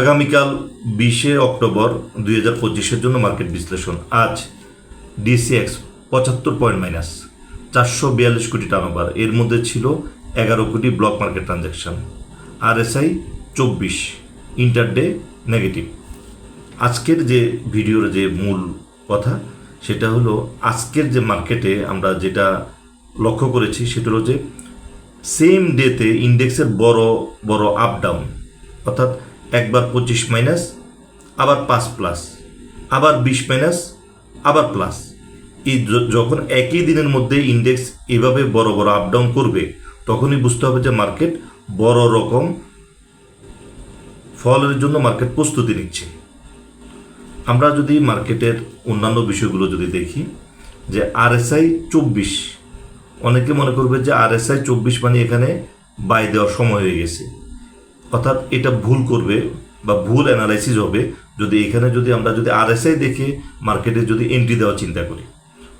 আগামীকাল বিশে অক্টোবর দুই হাজার পঁচিশের জন্য মার্কেট বিশ্লেষণ। আজ ডিসিএক্স পঁচাত্তর পয়েন্ট মাইনাস চারশো বিয়াল্লিশ কোটি টার্নওভার। এর মধ্যে ছিল এগারো কোটি ব্লক মার্কেট ট্রানজ্যাকশন। আরএসআই চব্বিশ, ইন্টারডে নেগেটিভ। আজকের যে ভিডিওর যে মূল কথা, সেটা হলো আজকের যে মার্কেটে আমরা যেটা লক্ষ্য করেছি, সেটা হলো যে সেম ডেতে ইন্ডেক্সের বড় বড় আপ ডাউন অর্থাৎ একবার পঁচিশ মাইনাস আবার পাঁচ প্লাস আবার বিশ মাইনাস আবার প্লাস এই যখন একই দিনের মধ্যে ইন্ডেক্স এভাবে বড় বড় আপ ডাউন করবে, তখনই বুঝতে হবে যে মার্কেট বড় রকম ফলের জন্য মার্কেট প্রস্তুতি নিচ্ছে। আমরা যদি মার্কেটের অন্যান্য বিষয়গুলো যদি দেখি, যে আরএসআই চব্বিশ, অনেকে মনে করবে যে আরএসআই চব্বিশ মানে এখানে বাই দেওয়ার সময় হয়ে গেছে। অর্থাৎ এটা ভুল করবে বা ভুল অ্যানালাইসিস হবে যদি এখানে যদি আমরা যদি আরএসআই দেখে মার্কেটে যদি এন্ট্রি দেওয়ার চিন্তা করি।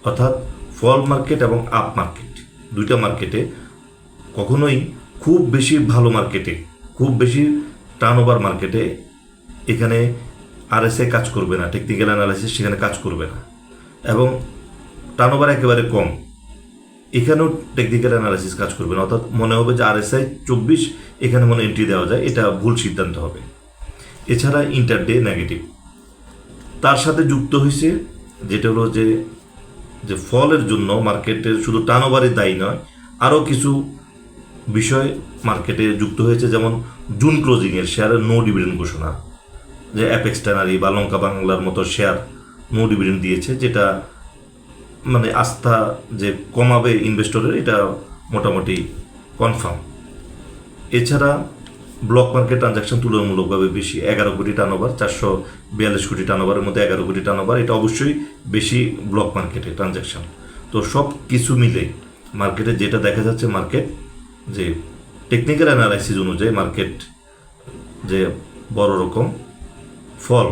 অর্থাৎ ফল মার্কেট এবং আপ মার্কেট দুইটা মার্কেটে কখনোই খুব বেশি ভালো মার্কেটে খুব বেশি টার্নওভার মার্কেটে এখানে আরএসআই কাজ করবে না টেকনিক্যাল অ্যানালাইসিস সেখানে কাজ করবে না। এবং টার্নওভার একেবারে কম। এখানেও টেকনিক্যাল অ্যানালাইসিস কাজ করবে না, অর্থাৎ মনে হবে যে আরএসআই চব্বিশ এখানে মনে এন্ট্রি দেওয়া যায়, এটা ভুল সিদ্ধান্ত হবে। এছাড়া ইন্টারডে নেগেটিভ তার সাথে যুক্ত হয়েছে, যেটা হলো যে যে ফলের জন্য মার্কেটের শুধু টার্নওভারই দায়ী নয়, আরও কিছু বিষয় মার্কেটে যুক্ত হয়েছে, যেমন জুন ক্লোজিংয়ের শেয়ারের নো ডিভিডেন্ড ঘোষণা, যে অ্যাপেক্স ট্যানারি বা লঙ্কা বাংলার মতো শেয়ার নো ডিভিডেন্ড দিয়েছে, যেটা মানে আস্থা যে কমাবে ইনভেস্টরের এটা মোটামুটি কনফার্ম এছাড়া ব্লক মার্কেট ট্রানজাকশন তুলনামূলকভাবে বেশি, এগারো কোটি টার্নওভার চারশো বিয়াল্লিশ কোটি টার্নওভারের মধ্যে এগারো কোটি টার্নওভার এটা অবশ্যই বেশি ব্লক মার্কেটে ট্রানজাকশন তো সব কিছু মিলে মার্কেটে যেটা দেখা যাচ্ছে মার্কেট যে টেকনিক্যাল অ্যানালাইসিস অনুযায়ী মার্কেট যে বড় রকম ফল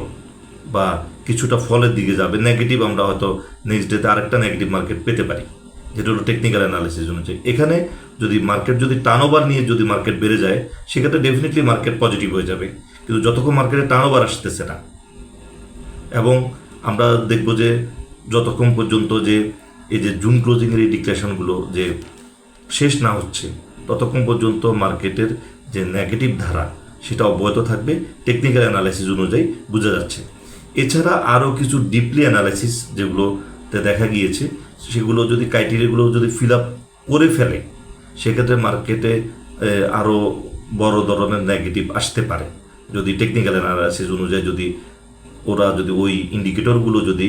বা কিছুটা ফলের দিকে যাবে নেগেটিভ আমরা হয়তো নেক্সট ডেতে আরেকটা নেগেটিভ মার্কেট পেতে পারি। যেটা হলো টেকনিক্যাল অ্যানালিসিস অনুযায়ী। এখানে যদি মার্কেট যদি টার্নওভার নিয়ে যদি মার্কেট বেড়ে যায়, সেক্ষেত্রে ডেফিনেটলি মার্কেট পজিটিভ হয়ে যাবে। কিন্তু যতক্ষণ মার্কেটে টার্নওভার আসতেছে না, এবং আমরা দেখব যে যতক্ষণ পর্যন্ত যে এই যে জুন ক্লোজিংয়ের এই ডিক্লারেশনগুলো যে শেষ না হচ্ছে, ততক্ষণ পর্যন্ত মার্কেটের যে নেগেটিভ ধারা, সেটা অব্যাহত থাকবে। টেকনিক্যাল অ্যানালাইসিস অনুযায়ী বোঝা যাচ্ছে। এছাড়া আরও কিছু ডিপলি অ্যানালাইসিস যেগুলোতে দেখা গিয়েছে, সেগুলো যদি ক্রাইটেরিয়াগুলো যদি ফিল আপ করে ফেলে, সেক্ষেত্রে মার্কেটে আরও বড় ধরনের নেগেটিভ আসতে পারে। যদি টেকনিক্যাল অ্যানালাইসিস অনুযায়ী যদি ওরা যদি ওই ইন্ডিকেটরগুলো যদি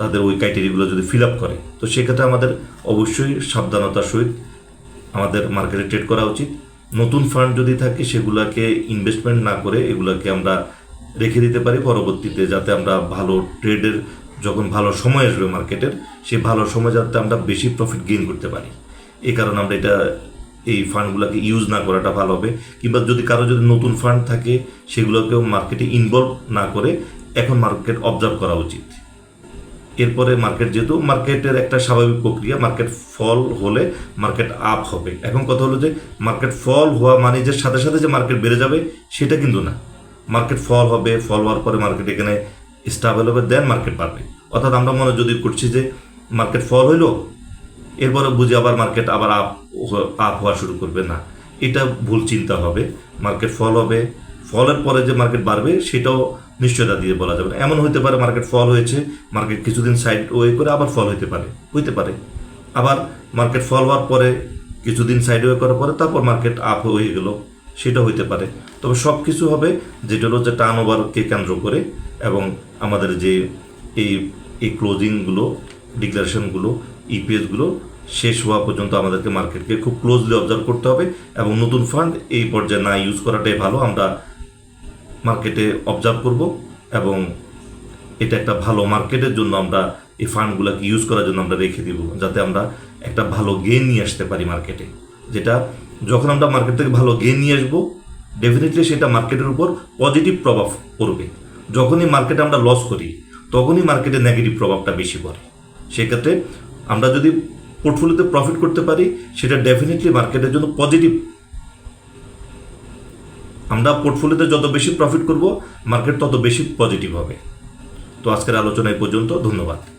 তাদের ওই ক্রাইটেরিয়াগুলো যদি ফিল আপ করে, তো সেক্ষেত্রে আমাদের অবশ্যই সাবধানতার সহিত আমাদের মার্কেটে ট্রেড করা উচিত। নতুন ফান্ড যদি থাকে, সেগুলোকে ইনভেস্টমেন্ট না করে এগুলোকে আমরা রেখে দিতে পারি পরবর্তীতে যাতে আমরা ভালো ট্রেডের যখন ভালো সময় আসবে মার্কেটের, সেই ভালো সময় যাতে আমরা বেশি প্রফিট গেইন করতে পারি। এই কারণে আমরা এটা, এই ফান্ডগুলোকে ইউজ না করাটা ভালো হবে। কিংবা যদি কারও যদি নতুন ফান্ড থাকে, সেগুলোকেও মার্কেটে ইনভলভ না করে এখন মার্কেট অবজার্ভ করা উচিত। এরপরে মার্কেট যেহেতু, মার্কেটের একটা স্বাভাবিক প্রক্রিয়া, মার্কেট ফল হলে মার্কেট আপ হবে। এখন কথা হলো যে, মার্কেট ফল হওয়া মানে যে সাথে সাথে যে মার্কেট বেড়ে যাবে, সেটা কিন্তু না। মার্কেট ফল হবে ফল হওয়ার পরে মার্কেট এখানে স্টাবল হবে দেন মার্কেট বাড়বে। অর্থাৎ আমরা মনে যদি করছি যে মার্কেট ফল হইল, এরপরে বুঝি আবার মার্কেট আবার আপ আপ হওয়া শুরু করবে না। এটা ভুল চিন্তা হবে। মার্কেট ফল হবে ফলের পরে যে মার্কেট বাড়বে, সেটাও নিশ্চয়তা দিয়ে বলা যাবে না। এমন হতে পারে মার্কেট ফল হয়েছে মার্কেট কিছুদিন সাইড ওয়ে করে আবার ফল হতে পারে, হইতে পারে। আবার মার্কেট ফল হওয়ার পরে কিছুদিন সাইড ওয়ে করার পরে তারপর মার্কেট আপ হয়ে গেল। সেটা হইতে পারে। তবে সব কিছু হবে যেটা হলো যে টার্ন ওভারকে কেন্দ্র করে এবং আমাদের যে এই এই ক্লোজিংগুলো ডিক্লারেশনগুলো ইপিএসগুলো শেষ হওয়া পর্যন্ত আমাদেরকে মার্কেটকে খুব ক্লোজলি অবজার্ভ করতে হবে এবং নতুন ফান্ড এই পর্যায়ে না ইউজ করাটাই ভালো। আমরা মার্কেটে অবজার্ভ করব এবং এটা একটা ভালো মার্কেটের জন্য আমরা এই ফান্ডগুলোকে ইউজ করার জন্য আমরা রেখে দিব, যাতে আমরা একটা ভালো গেন নিয়ে আসতে পারি মার্কেটে যেটা যখন আমরা মার্কেট থেকে ভালো গেন নিয়ে আসব ডেফিনেটলি সেটা মার্কেটের উপর পজিটিভ প্রভাব পড়বে। যখনই মার্কেটে আমরা লস করি, তখনই মার্কেটে নেগেটিভ প্রভাবটা বেশি পড়ে। সেক্ষেত্রে আমরা যদি পোর্টফোলিওতে প্রফিট করতে পারি, সেটা ডেফিনেটলি মার্কেটের জন্য পজিটিভ আমরা পোর্টফোলিওতে যত বেশি প্রফিট করব মার্কেট তত বেশি পজিটিভ হবে। তো আজকের আলোচনা এই পর্যন্ত। ধন্যবাদ।